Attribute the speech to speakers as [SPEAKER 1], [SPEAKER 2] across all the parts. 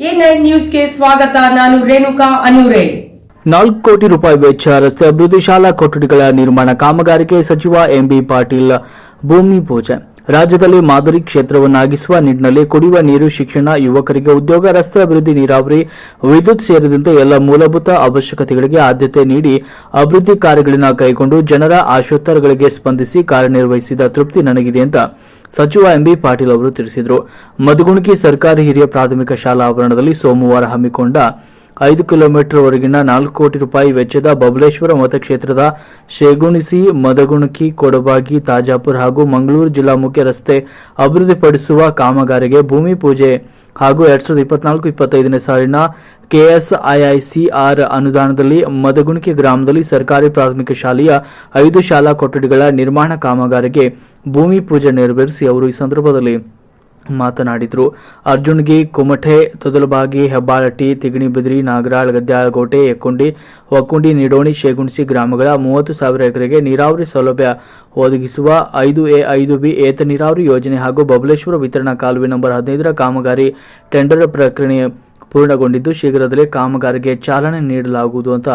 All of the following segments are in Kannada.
[SPEAKER 1] ನ್ಯೂಸ್ಗೆ ಸ್ವಾಗತ, ನಾನು ರೇಣುಕಾ ಅನೂರೆ.
[SPEAKER 2] ನಾಲ್ಕು ಕೋಟಿ ರೂಪಾಯಿ ವೆಚ್ಚ ರಸ್ತೆ ಅಭಿವೃದ್ಧಿ ಶಾಲಾ ಕೊಠಡಿಗಳ ನಿರ್ಮಾಣ ಕಾಮಗಾರಿಗೆ ಸಚಿವ ಎಂಬಿ ಪಾಟೀಲ್ ಭೂಮಿ ಪೂಜೆ. ರಾಜ್ಯದಲ್ಲಿ ಮಾದರಿ ಕ್ಷೇತ್ರವನ್ನಾಗಿಸುವ ನಿಟ್ಟಿನಲ್ಲಿ ಕುಡಿಯುವ ನೀರು, ಶಿಕ್ಷಣ, ಯುವಕರಿಗೆ ಉದ್ಯೋಗ, ರಸ್ತೆ ಅಭಿವೃದ್ಧಿ, ನೀರಾವರಿ, ವಿದ್ಯುತ್ ಸೇರಿದಂತೆ ಎಲ್ಲ ಮೂಲಭೂತ ಅವಶ್ಯಕತೆಗಳಿಗೆ ಆದ್ಯತೆ ನೀಡಿ ಅಭಿವೃದ್ಧಿ ಕಾರ್ಯಗಳನ್ನು ಕೈಗೊಂಡು ಜನರ ಆಶೋತ್ತರಗಳಿಗೆ ಸ್ಪಂದಿಸಿ ಕಾರ್ಯನಿರ್ವಹಿಸಿದ ತೃಪ್ತಿ ನನಗಿದೆ ಅಂತ ಸಚಿವ ಎಂಬಿ ಪಾಟೀಲ್ ಅವರು ತಿಳಿಸಿದರು. ಮಧುಗುಣಕಿ ಸರ್ಕಾರಿ ಹಿರಿಯ ಪ್ರಾಥಮಿಕ ಶಾಲಾ ಆವರಣದಲ್ಲಿ ಸೋಮವಾರ ಹಮ್ಮಿಕೊಂಡ ಐದು ಕಿಲೋಮೀಟರ್ ವರೆಗಿನ ನಾಲ್ಕು ಕೋಟಿ ರೂಪಾಯಿ ವೆಚ್ಚದ ಬಬಲೇಶ್ವರ ಮತಕ್ಷೇತ್ರದ ಶೇಗುಣಿಸಿ, ಮದಗುಣಕಿ, ಕೊಡಬಾಗಿ, ತಾಜಾಪುರ ಹಾಗೂ ಮಂಗಳೂರು ಜಿಲ್ಲಾ ಮುಖ್ಯ ರಸ್ತೆ ಅಭಿವೃದ್ಧಿಪಡಿಸುವ ಕಾಮಗಾರಿಗೆ ಭೂಮಿ ಪೂಜೆ ಹಾಗೂ ಎರಡ್ ಸಾವಿರದ ಇಪ್ಪತ್ನಾಲ್ಕು ಇಪ್ಪತ್ತೈದನೇ ಸಾಲಿನ ಕೆಎಸ್ಐಐಸಿಆರ್ ಅನುದಾನದಲ್ಲಿ ಮದಗುಣಿಕೆ ಗ್ರಾಮದಲ್ಲಿ ಸರ್ಕಾರಿ ಪ್ರಾಥಮಿಕ ಶಾಲೆಯ ಐದು ಶಾಲಾ ಕೊಠಡಿಗಳ ನಿರ್ಮಾಣ ಕಾಮಗಾರಿಗೆ ಭೂಮಿ ಪೂಜೆ ನೆರವೇರಿಸಿ ಅವರು ಈ ಸಂದರ್ಭದಲ್ಲಿ ಮಾತನಾಡಿದರು. ಅರ್ಜುನ್ಗಿ ಕುಮಠೆ, ತೊದಲಬಾಗಿ, ಹೆಬ್ಬಾಳಟ್ಟಿ, ತಿಗಣಿಬಿದ್ರಿ, ನಾಗರಾಳ್, ಗದ್ಯಾಳಗೋಟೆ ಎಕ್ಕುಂಡಿ ಒಕ್ಕುಂಡಿ ನಿಡೋಣಿ, ಶೇಗುಣಸಿ ಗ್ರಾಮಗಳ ಮೂವತ್ತು ಸಾವಿರ ಎಕರೆಗೆ ನೀರಾವರಿ ಸೌಲಭ್ಯ ಒದಗಿಸುವ ಐದು ಎ ಐದು ಬಿ ಏತ ನೀರಾವರಿ ಯೋಜನೆ ಹಾಗೂ ಬಬಲೇಶ್ವರ ವಿತರಣಾ ಕಾಲುವೆ ನಂಬರ್ ಹದಿನೈದರ ಕಾಮಗಾರಿ ಟೆಂಡರ್ ಪ್ರಕ್ರಿಯೆ ಪೂರ್ಣಗೊಂಡಿದ್ದು ಶೀಘ್ರದಲ್ಲೇ ಕಾಮಗಾರಿಗೆ ಚಾಲನೆ ನೀಡಲಾಗುವುದು ಅಂತ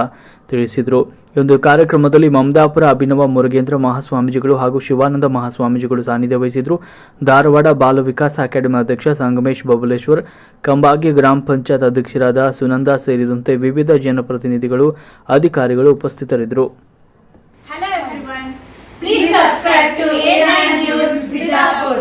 [SPEAKER 2] ತಿಳಿಸಿದರು ಈ ಒಂದು ಕಾರ್ಯಕ್ರಮದಲ್ಲಿ ಮಮದಾಪುರ ಅಭಿನವ ಮುರುಗೇಂದ್ರ ಮಹಾಸ್ವಾಮೀಜಿಗಳು ಹಾಗೂ ಶಿವಾನಂದ ಮಹಾಸ್ವಾಮೀಜಿಗಳು ಸಾನ್ನಿಧ್ಯ ವಹಿಸಿದರು ಧಾರವಾಡ ಬಾಲ ವಿಕಾಸ ಅಕಾಡೆಮಿ ಅಧ್ಯಕ್ಷ ಸಂಗಮೇಶ್ ಬಬಲೇಶ್ವರ್, ಕಂಬಾಗಿ ಗ್ರಾಮ ಪಂಚಾಯತ್ ಅಧ್ಯಕ್ಷರಾದ ಸುನಂದ ಸೇರಿದಂತೆ ವಿವಿಧ ಜನಪ್ರತಿನಿಧಿಗಳು, ಅಧಿಕಾರಿಗಳು ಉಪಸ್ಥಿತರಿದ್ದರು.
[SPEAKER 3] Please subscribe to A9 News, Bijapur.